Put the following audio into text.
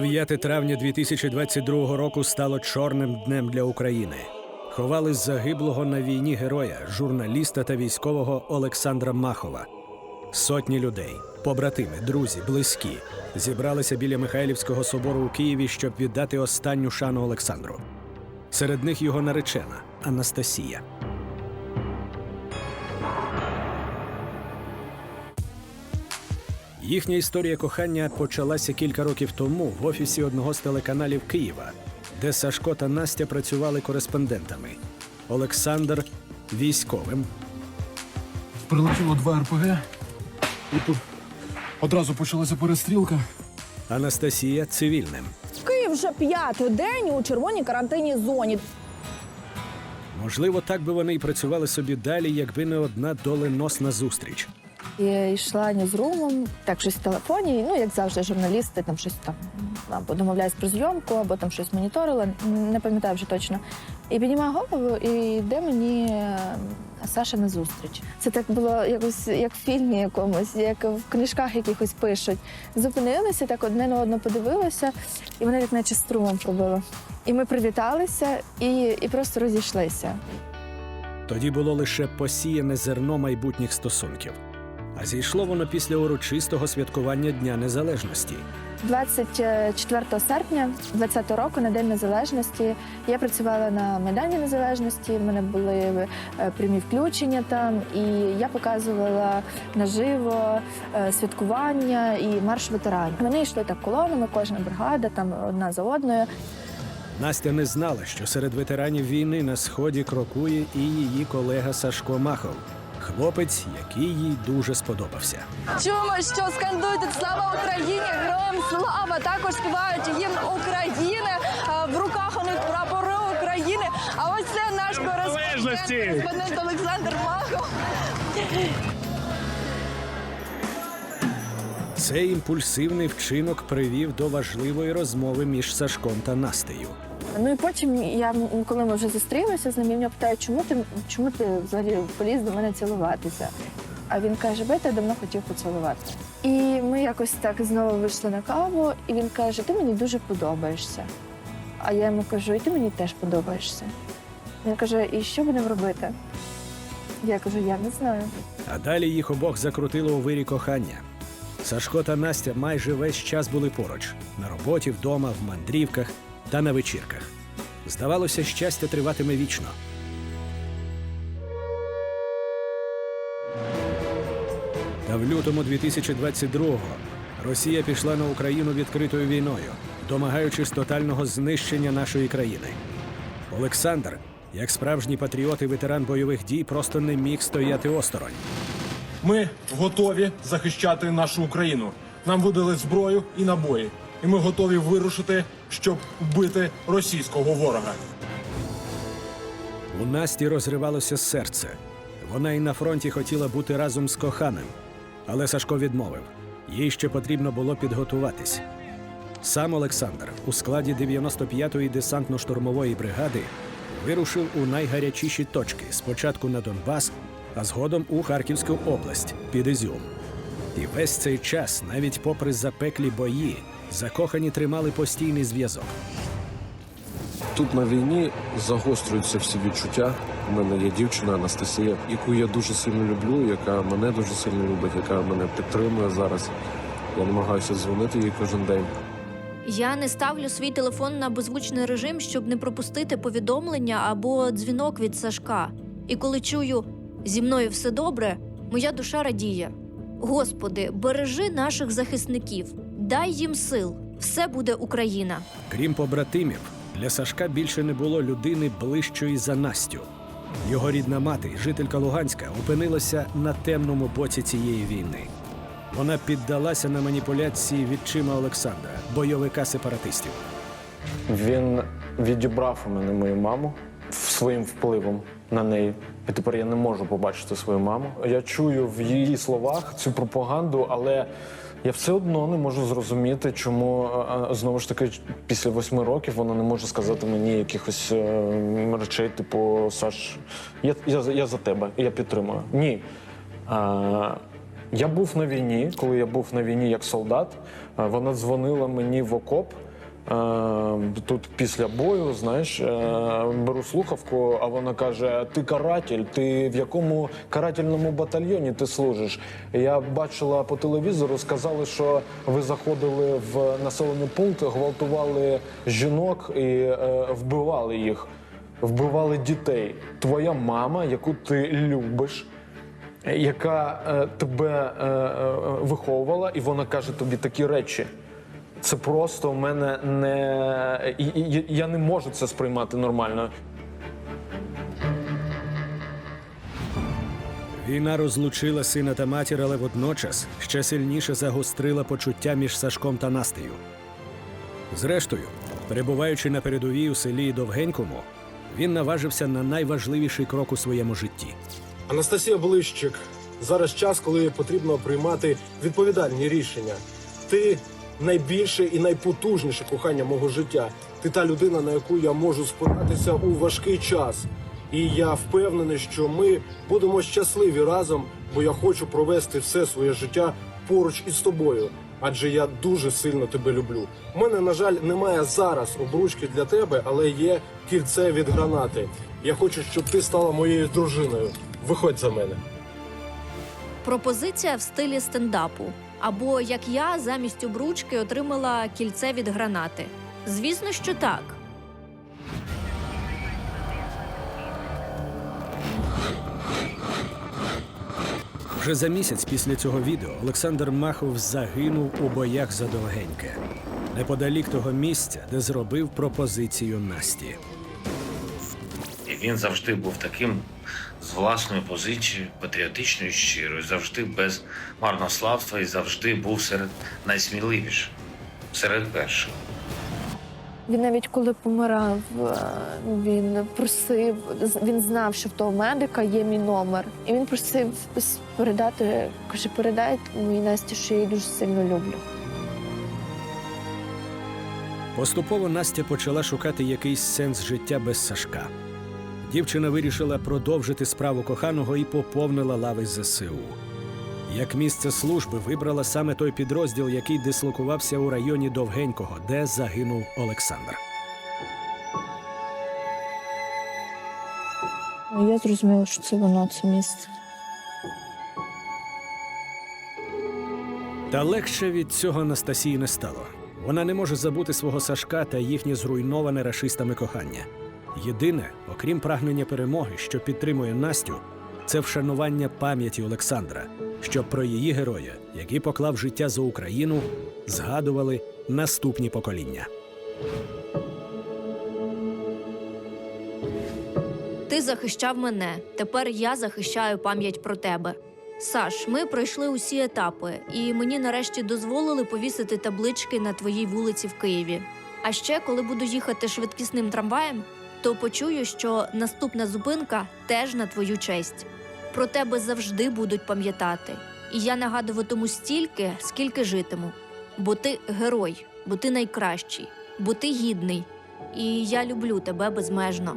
9 травня 2022 року стало чорним днем для України. Ховали загиблого на війні героя, журналіста та військового Олександра Махова. Сотні людей, побратими, друзі, близькі, зібралися біля Михайлівського собору у Києві, щоб віддати останню шану Олександру. Серед них його наречена Анастасія. Їхня історія кохання почалася кілька років тому в офісі одного з телеканалів Києва, де Сашко та Настя працювали кореспондентами. Олександр військовим, Прилетіло два РПГ, і тут одразу почалася перестрілка. Анастасія цивільним. Київ вже п'ятий день у червоній карантинній зоні. Можливо, так би вони й працювали собі далі, якби не одна доленосна зустріч. Я йшла ні з румом, так щось в телефоні. Ну, як завжди, журналісти там щось там або домовляюсь про зйомку, або там щось моніторили, не пам'ятаю вже точно. І піднімаю голову, і йде мені е, Саша на зустріч. Це так було якось як в фільмі якомусь, як в книжках якихось пишуть. Зупинилися, так одне на одне подивилися, і мене як наче струмом пробило. І ми привіталися і, і просто розійшлися. Тоді було лише посіяне зерно майбутніх стосунків. А зійшло воно після урочистого святкування Дня Незалежності. 24 серпня 20 року, на День Незалежності, я працювала на Майдані Незалежності. В мене були е, прямі включення там, і я показувала наживо е, святкування і марш ветеранів. Вони йшли так колонами, кожна бригада, там одна за одною. Настя не знала, що серед ветеранів війни на сході крокує і її колега Сашко Махов, хлопець, який їй дуже сподобався. Чуємо, що скандують слава Україні, героям слава. Також співають гімн України. В руках у них прапори України. А ось це наш кореспондент, кореспондент Олександр Махов. Цей імпульсивний вчинок привів до важливої розмови між Сашком та Настею. Ну і потім я, коли ми вже зустрілися з ним, я питаю, чому ти чому ти взагалі поліз до мене цілуватися? А він каже, бо я давно хотів поцілувати. І ми якось так знову вийшли на каву, і він каже: Ти мені дуже подобаєшся. А я йому кажу, і ти мені теж подобаєшся. Він каже, і що будемо робити? Я кажу, я не знаю. А далі їх обох закрутило у вирі кохання. Сашко та Настя майже весь час були поруч на роботі, вдома, в мандрівках та на вечірках. Здавалося, щастя триватиме вічно. Та в лютому 2022-го Росія пішла на Україну відкритою війною, домагаючись тотального знищення нашої країни. Олександр, як справжній патріот і ветеран бойових дій, просто не міг стояти осторонь. Ми готові захищати нашу Україну. Нам видали зброю і набої. І ми готові вирушити, щоб вбити російського ворога. У Насті розривалося серце. Вона і на фронті хотіла бути разом з коханим. Але Сашко відмовив. Їй ще потрібно було підготуватись. Сам Олександр у складі 95-ї десантно-штурмової бригади вирушив у найгарячіші точки спочатку на Донбас, а згодом у Харківську область під Ізюм. І весь цей час, навіть попри запеклі бої, закохані тримали постійний зв'язок. Тут на війні загострюються всі відчуття. У мене є дівчина Анастасія, яку я дуже сильно люблю, яка мене дуже сильно любить, яка мене підтримує зараз. Я намагаюся дзвонити їй кожен день. Я не ставлю свій телефон на беззвучний режим, щоб не пропустити повідомлення або дзвінок від Сашка. І коли чую зі мною все добре, моя душа радіє. Господи, бережи наших захисників, дай їм сил. Все буде Україна. Крім побратимів, для Сашка більше не було людини ближчої за Настю. Його рідна мати, жителька Луганська, опинилася на темному боці цієї війни. Вона піддалася на маніпуляції відчима Олександра, бойовика сепаратистів. Він відібрав у мене мою маму своїм впливом на неї. І тепер я не можу побачити свою маму. Я чую в її словах цю пропаганду, але я все одно не можу зрозуміти, чому знову ж таки після восьми років вона не може сказати мені якихось е, речей, типу Саш, я, я, я за тебе, я підтримую. Ні. А, я був на війні, коли я був на війні як солдат. Вона дзвонила мені в окоп Е, тут після бою, знаєш, е, беру слухавку, а вона каже: Ти каратель, ти в якому карательному батальйоні ти служиш? Я бачила по телевізору, сказали, що ви заходили в населений пункт, гвалтували жінок і е, вбивали їх, вбивали дітей. Твоя мама, яку ти любиш. Яка е, тебе е, е, виховувала, і вона каже тобі такі речі. Це просто в мене не я не можу це сприймати нормально. Війна розлучила сина та матір, але водночас ще сильніше загострила почуття між Сашком та Настею. Зрештою, перебуваючи на передовій у селі Довгенькому, він наважився на найважливіший крок у своєму житті. Анастасія Блищик, зараз час, коли потрібно приймати відповідальні рішення. Ти найбільше і найпотужніше кохання мого життя. Ти та людина, на яку я можу спиратися у важкий час. І я впевнений, що ми будемо щасливі разом, бо я хочу провести все своє життя поруч із тобою. Адже я дуже сильно тебе люблю. У мене, на жаль, немає зараз обручки для тебе, але є кільце від гранати. Я хочу, щоб ти стала моєю дружиною. Виходь за мене. Пропозиція в стилі стендапу. Або як я замість обручки отримала кільце від гранати. Звісно, що так. Вже за місяць після цього відео Олександр Махов загинув у боях за Довгеньке, неподалік того місця, де зробив пропозицію Насті. І він завжди був таким з власної позиції, патріотичною, щирою, завжди без марнославства і завжди був серед найсміливіших, серед перших. Він навіть коли помирав, е, він просив, він знав, що в того медика є мій номер. І він просив передати, каже, передай моїй Насті, що я її дуже сильно люблю. Поступово Настя почала шукати якийсь сенс життя без Сашка. Дівчина вирішила продовжити справу коханого і поповнила лави ЗСУ. Як місце служби вибрала саме той підрозділ, який дислокувався у районі Довгенького, де загинув Олександр. Ну, Я зрозуміла, що це воно, це місце. Та легше від цього Анастасії не стало. Вона не може забути свого Сашка та їхнє зруйноване рашистами кохання. Єдине, окрім прагнення перемоги, що підтримує Настю, це вшанування пам'яті Олександра, щоб про її героя, який поклав життя за Україну, згадували наступні покоління. Ти захищав мене. Тепер я захищаю пам'ять про тебе. Саш, ми пройшли усі етапи, і мені нарешті дозволили повісити таблички на твоїй вулиці в Києві. А ще, коли буду їхати швидкісним трамваєм, то почую, що наступна зупинка теж на твою честь. Про тебе завжди будуть пам'ятати. І я нагадуватиму стільки, скільки житиму. Бо ти герой, бо ти найкращий, бо ти гідний. І я люблю тебе безмежно.